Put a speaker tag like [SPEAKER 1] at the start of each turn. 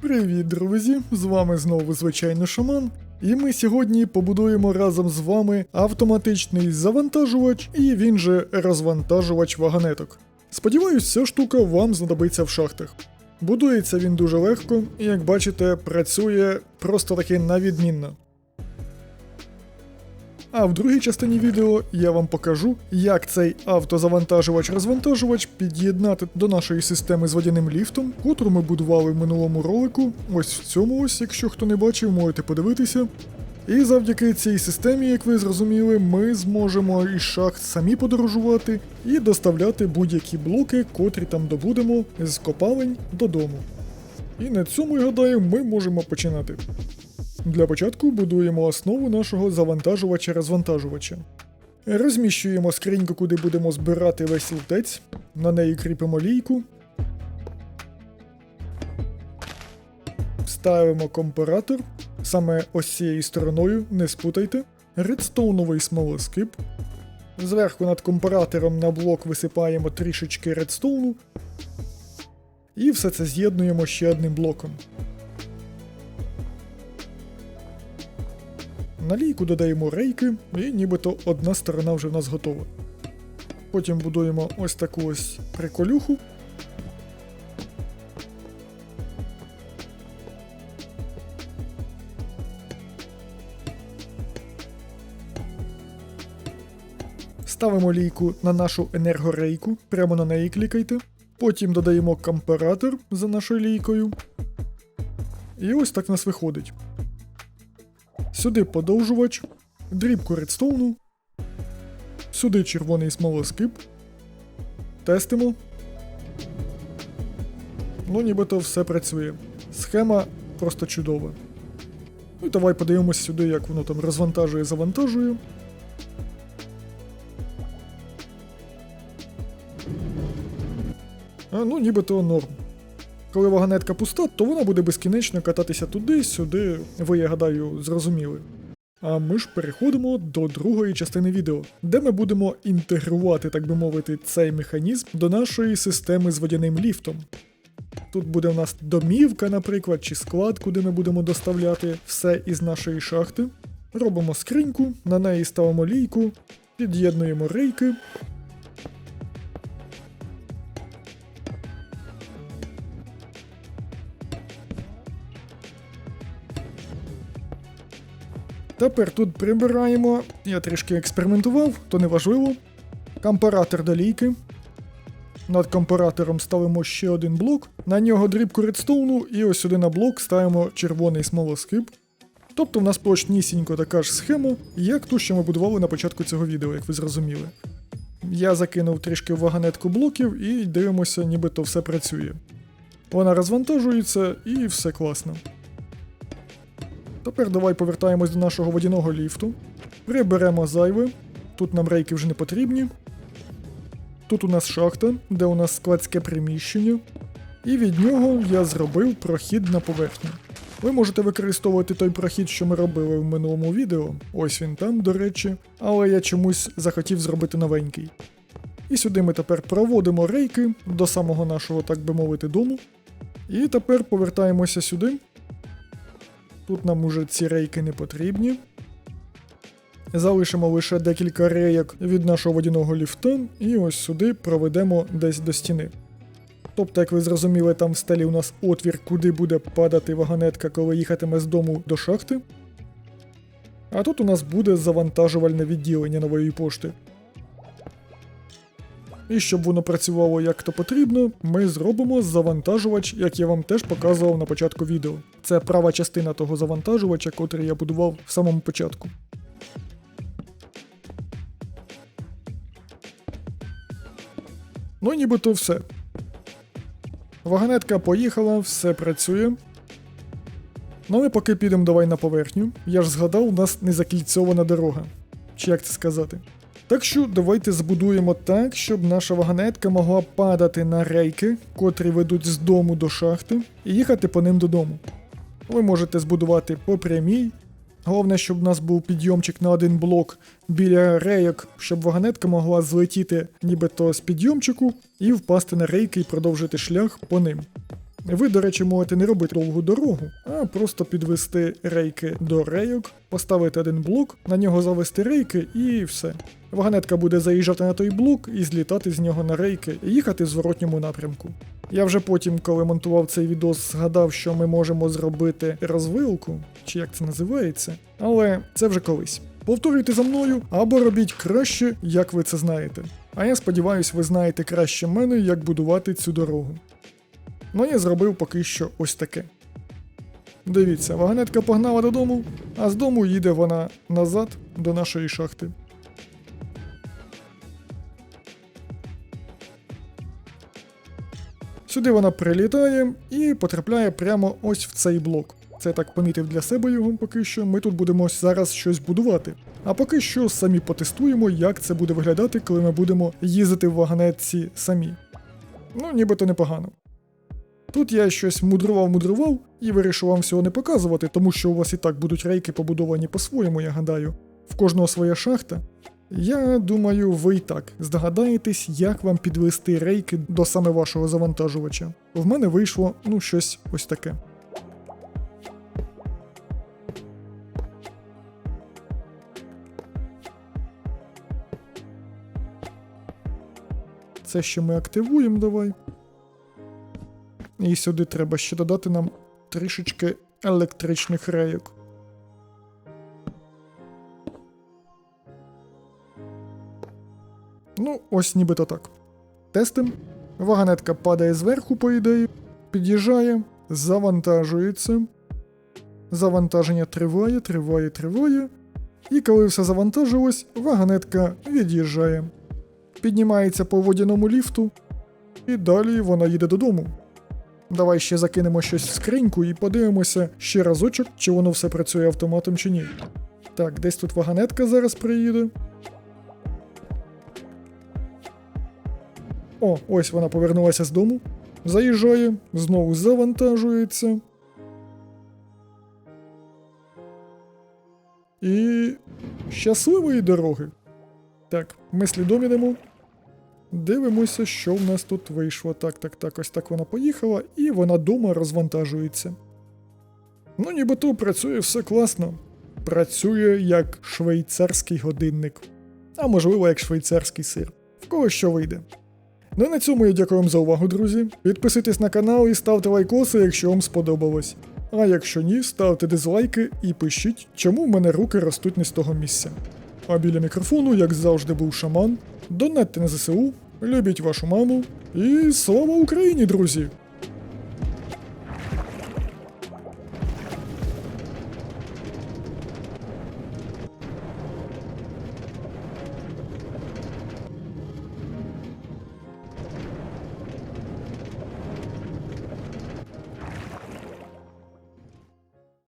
[SPEAKER 1] Привіт, друзі! З вами знову звичайно шаман. І ми сьогодні побудуємо разом з вами автоматичний завантажувач і він же розвантажувач вагонеток. Сподіваюсь, ця штука вам знадобиться в шахтах. Будується він дуже легко, і як бачите, працює просто таки навідмінно. А в другій частині відео я вам покажу, як цей автозавантажувач-розвантажувач під'єднати до нашої системи з водяним ліфтом, котру ми будували в минулому ролику. Ось в цьому ось, якщо хто не бачив, можете подивитися. І завдяки цій системі, як ви зрозуміли, ми зможемо із шахт самі подорожувати і доставляти будь-які блоки, котрі там добудемо з копалень додому. І на цьому, я гадаю, ми можемо починати. Для початку будуємо основу нашого завантажувача-розвантажувача. Розміщуємо скриньку, куди будемо збирати весь лутець, на неї кріпимо лійку. Ставимо компаратор, саме ось цією стороною, не спутайте. Редстоуновий смолоскип. Зверху над компаратором на блок висипаємо трішечки редстоуну. І все це з'єднуємо ще одним блоком. На лійку додаємо рейки, і нібито одна сторона вже в нас готова. Потім будуємо ось таку ось приколюху. Ставимо лійку на нашу енергорейку, прямо на неї клікайте. Потім додаємо компаратор за нашою лійкою. І ось так в нас виходить. Сюди подовжувач, дрібку редстоуну, сюди червоний смолоскип. Тестимо. Ну, нібито все працює. Схема просто чудова. Ну і давай подивимось сюди, як воно там розвантажує, завантажує. А, ну, нібито норм. Коли вагонетка пуста, то вона буде безкінечно кататися туди-сюди, ви, я гадаю, зрозуміли. А ми ж переходимо до другої частини відео, де ми будемо інтегрувати, так би мовити, цей механізм до нашої системи з водяним ліфтом. Тут буде у нас домівка, наприклад, чи склад, куди ми будемо доставляти все із нашої шахти. Робимо скриньку, на неї ставимо лійку, під'єднуємо рейки, Тепер тут прибираємо. Я трішки експериментував, то не важливо. Компаратор до лійки. Над компаратором ставимо ще один блок, на нього дрібку редстоуну, і ось сюди на блок ставимо червоний смолоскип. Тобто в нас точнісінько така ж схема, як ту, що ми будували на початку цього відео, як ви зрозуміли. Я закинув трішки в вагонетку блоків і дивимося, нібито все працює. Вона розвантажується і все класно. Тепер давай повертаємось до нашого водяного ліфту. Приберемо зайве. Тут нам рейки вже не потрібні. Тут у нас шахта, де у нас складське приміщення. І від нього я зробив прохід на поверхню. Ви можете використовувати той прохід, що ми робили в минулому відео. Ось він там, до речі, але я чомусь захотів зробити новенький. І сюди ми тепер проводимо рейки до самого нашого, так би мовити, дому. І тепер повертаємося сюди. Тут нам уже ці рейки не потрібні. Залишимо лише декілька рейок від нашого водяного ліфта, і ось сюди проведемо десь до стіни. Тобто, як ви зрозуміли, там в стелі у нас отвір, куди буде падати вагонетка, коли їхатиме з дому до шахти. А тут у нас буде завантажувальне відділення нової пошти. І щоб воно працювало як то потрібно, ми зробимо завантажувач, як я вам теж показував на початку відео. Це права частина того завантажувача, котрий я будував в самому початку. Ну, нібито все. Вагонетка поїхала, все працює. Ну і поки підемо давай на поверхню. Я ж згадав, у нас не закільцьована дорога. Чи як це сказати? Так що давайте збудуємо так, щоб наша вагонетка могла падати на рейки, котрі ведуть з дому до шахти, і їхати по ним додому. Ви можете збудувати по прямій. Головне, щоб у нас був підйомчик на один блок біля рейок, щоб вагонетка могла злетіти нібито з підйомчику і впасти на рейки і продовжити шлях по ним. Ви, до речі, можете не робити довгу дорогу, а просто підвести рейки до рейок, поставити один блок, на нього завести рейки і все. Вагонетка буде заїжджати на той блок і злітати з нього на рейки і їхати в зворотньому напрямку. Я вже потім, коли монтував цей відос, згадав, що ми можемо зробити розвилку, чи як це називається, але це вже колись. Повторюйте за мною або робіть краще, як ви це знаєте. А я сподіваюся, ви знаєте краще мене, як будувати цю дорогу. Ну я зробив поки що ось таке. Дивіться, вагонетка погнала додому, а з дому їде вона назад до нашої шахти. Сюди вона прилітає і потрапляє прямо ось в цей блок. Це так помітив для себе його поки що. Ми тут будемо зараз щось будувати. А поки що самі потестуємо, як це буде виглядати, коли ми будемо їздити в вагонетці самі. Ну, нібито непогано. Тут я щось мудрував-мудрував і вирішив вам всього не показувати, тому що у вас і так будуть рейки побудовані по-своєму, я гадаю. В кожного своя шахта. Я думаю, ви і так здогадаєтесь, як вам підвести рейки до саме вашого завантажувача. В мене вийшло ну щось ось таке. Це ще ми активуємо, давай. І сюди треба ще додати нам трішечки електричних рейок. Ну, ось нібито так. Тестим. Вагонетка падає зверху, по ідеї, під'їжджає, завантажується. Завантаження триває, триває, триває. І коли все завантажилось, вагонетка від'їжджає. Піднімається по водяному ліфту, і далі вона їде додому. Давай ще закинемо щось в скриньку і подивимося ще разочок, чи воно все працює автоматом чи ні. Так, десь тут вагонетка зараз приїде. О, ось вона повернулася з дому. Заїжджає, знову завантажується. І. щасливої дороги. Так, ми слідом ідемо. Дивимося, що в нас тут вийшло. Так, так, так, ось так вона поїхала, і вона дома розвантажується. Ну, нібито працює все класно. Працює як швейцарський годинник. А можливо, як швейцарський сир. В кого що вийде. Ну і на цьому я дякую вам за увагу, друзі. Підписуйтесь на канал і ставте лайкоси, якщо вам сподобалось. А якщо ні, ставте дизлайки і пишіть, чому в мене руки ростуть не з того місця. А біля мікрофону, як завжди, був шаман. Донатьте на ЗСУ, любіть вашу маму і слава Україні, друзі!